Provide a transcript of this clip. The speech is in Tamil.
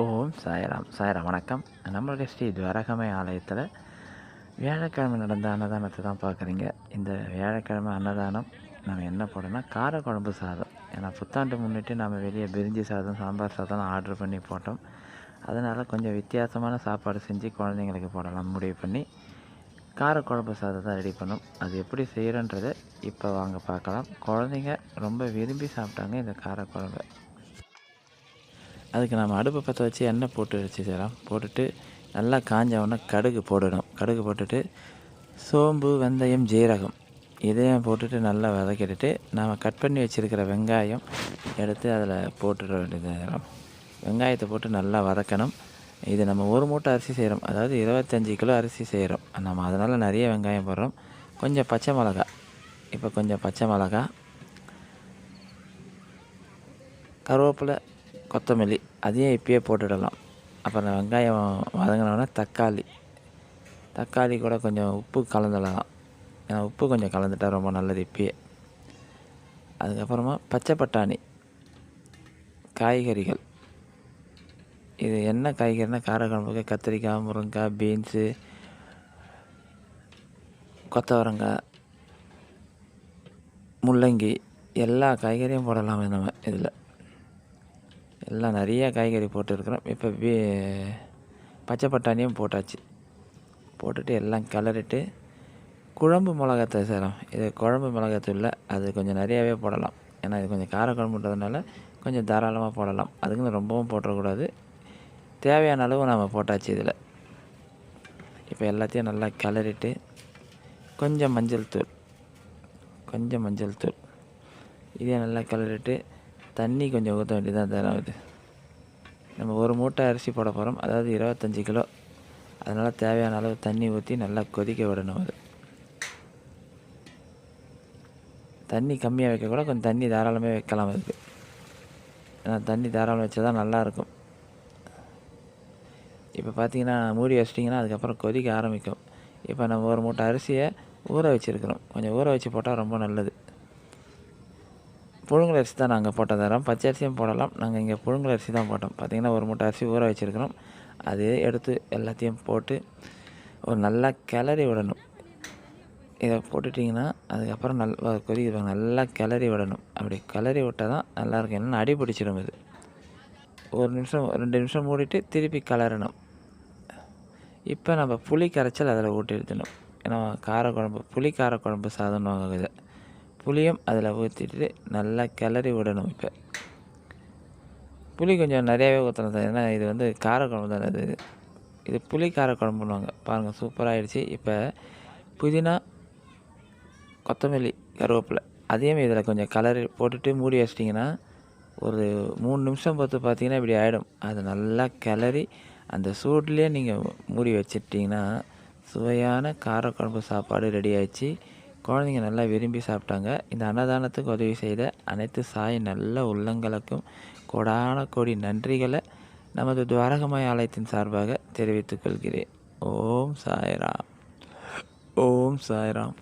ஓம் சாய்ராம் சாய்ராம் வணக்கம். நம்மளுடைய ஸ்ரீ துவரகமை ஆலயத்தில் வியாழக்கிழமை நடந்த அன்னதானத்தை தான் பார்க்குறீங்க. இந்த வியாழக்கிழமை அன்னதானம் நம்ம என்ன போடோம்னா காரக்குழம்பு சாதம். ஏன்னா புத்தாண்டு முன்னிட்டு நம்ம வெளியே பிரிஞ்சி சாதம் சாம்பார் சாதம் ஆர்டர் பண்ணி போட்டோம். அதனால் கொஞ்சம் வித்தியாசமான சாப்பாடு செஞ்சு குழந்தைங்களுக்கு போடலாம் முடிவு பண்ணி காரக்குழம்பு சாதத்தை ரெடி பண்ணோம். அது எப்படி செய்கிறன்றதை இப்போ வாங்க பார்க்கலாம். குழந்தைங்க ரொம்ப விரும்பி சாப்பிட்டாங்க இந்த காரக்குழம்பு அதுக்கு நம்ம அடுப்பை பற்ற வச்சு எண்ணெய் போட்டு வச்சு செய்யலாம். போட்டுட்டு நல்லா காஞ்ச உடனே கடுகு போடணும். கடுகு போட்டுட்டு சோம்பு வெந்தயம் ஜீரகம் இதையும் போட்டுட்டு நல்லா வதக்கிட்டுட்டு நாம் கட் பண்ணி வச்சுருக்கிற வெங்காயம் எடுத்து அதில் போட்டுட வேண்டியது வெங்காயத்தை போட்டு நல்லா வதக்கணும். இது நம்ம ஒரு மூட்டை அரிசி செய்கிறோம். அதாவது இருபத்தஞ்சி கிலோ அரிசி செய்கிறோம். நம்ம அதனால் நிறைய வெங்காயம் போடுறோம். கொஞ்சம் பச்சை மிளகா. இப்போ கொஞ்சம் பச்சை மிளகா. கருவேப்பிலை கொத்தமல்லி அதையும் இப்பயே போட்டுடலாம். அப்புறம் வெங்காயம் வதங்கினோடனே தக்காளி. தக்காளி கூட கொஞ்சம் உப்பு கலந்துடலாம். ஏன்னா உப்பு கொஞ்சம் கலந்துட்டால் ரொம்ப நல்லது இப்பயே. அதுக்கப்புறமா பச்சை பட்டாணி காய்கறிகள். இது என்ன காய்கறினா காரக்குழம்புக்கு கத்திரிக்காய் முருங்கைக்காய் பீன்ஸு கொத்தவரங்காய் முள்ளங்கி எல்லா காய்கறியும் போடலாம் நம்ம இதில். எல்லாம் நிறைய காய்கறி போட்டுருக்குறோம். இப்போ பச்சை பட்டாணியும் போட்டாச்சு. போட்டுட்டு எல்லாம் கிளறிட்டு குழம்பு மிளகாத்தூள் சேரும் இது குழம்பு மிளகாத்தூளில் அது கொஞ்சம் நிறையாவே போடலாம். ஏன்னா இது கொஞ்சம் கார குழம்புன்றதுனால கொஞ்சம் தாராளமாக போடலாம். அதுக்குன்னு ரொம்பவும் போட்டுறக்கூடாது தேவையான அளவு நாம் போட்டாச்சு இதில். இப்போ எல்லாத்தையும் நல்லா கிளறிட்டு கொஞ்சம் மஞ்சள் தூள் கொஞ்சம் மஞ்சள் தூள் இதே நல்லா கிளறிட்டு தண்ணி கொஞ்சம் ஊற்ற வேண்டியதாக தான் இது. நம்ம ஒரு மூட்டை அரிசி போட போகிறோம் அதாவது இருபத்தஞ்சி கிலோ. அதனால் தேவையான அளவு தண்ணி ஊற்றி நல்லா கொதிக்க விடணும் அது. தண்ணி கம்மியாக வைக்க கூட கொஞ்சம் தண்ணி தாராளமே வைக்கலாம் அதுக்கு. ஏன்னா தண்ணி தாராளம் வச்சா தான் நல்லாயிருக்கும் இப்போ பார்த்தீங்கன்னா மூடி வச்சிட்டிங்கன்னா அதுக்கப்புறம் கொதிக்க ஆரம்பிக்கும். இப்போ நம்ம ஒரு மூட்டை அரிசியை ஊற வச்சுருக்கிறோம். கொஞ்சம் ஊற வச்சு போட்டால் ரொம்ப நல்லது. புழுங்கல் அரிசி தான் நாங்கள் போட்ட தரோம். பச்சை அரிசியும் போடலாம். நாங்கள் இங்கே புழுங்கல் அரிசி தான் போட்டோம். பார்த்திங்கன்னா ஒரு மூட்டை அரிசி ஊற வச்சுருக்கிறோம். அது எடுத்து எல்லாத்தையும் போட்டு ஒரு நல்லா கிளறி விடணும். இதை போட்டுட்டிங்கன்னா அதுக்கப்புறம் நல்லா கொதிக்க நல்லா கிளறி விடணும். அப்படி கிளறி விட்டால் தான் நல்லாயிருக்கும் என்னென்னு அடி பிடிச்சிடும் இது. ஒரு நிமிஷம் ரெண்டு நிமிஷம் மூடிட்டு திருப்பி கிளறணும். இப்போ நம்ம புளி கரைச்சல் அதில் ஊட்டி எடுத்துணும் ஏன்னா காரக்குழம்பு புளி காரக்குழம்பு சாதம்னு இதை புளியும் அதில் ஊற்றிட்டு நல்லா கிளறி விடணும் இப்போ. புளி கொஞ்சம் நிறையாவே ஊற்றணும் சார். ஏன்னா இது வந்து காரக்குழம்பு தானே இது இது புளி காரக்குழம்புன்னுவாங்க பாருங்கள் சூப்பராகிடுச்சு இப்போ புதினா கொத்தமல்லி கருவேப்பிலை அதையும் இதில் கொஞ்சம் கலரி போட்டுட்டு மூடி வச்சிட்டிங்கன்னா ஒரு மூணு நிமிஷம் பார்த்து பார்த்தீங்கன்னா இப்படி ஆகிடும் அது நல்லா கிளறி அந்த சூட்லேயே நீங்கள் மூடி வச்சிட்டிங்கன்னா சுவையான காரக்குழம்பு சாப்பாடு ரெடி ஆயிடுச்சு. குழந்தைங்க நல்லா விரும்பி சாப்பிட்டாங்க. இந்த அன்னதானத்துக்கு உதவி செய்த அனைத்து சாய் நல்ல உள்ளங்களுக்கும் கொடான கோடி நன்றிகளை நமது துவாரகமாய் ஆலயத்தின் சார்பாக தெரிவித்துக் கொள்கிறேன். ஓம் சாய்ராம். ஓம் சாய்ராம்.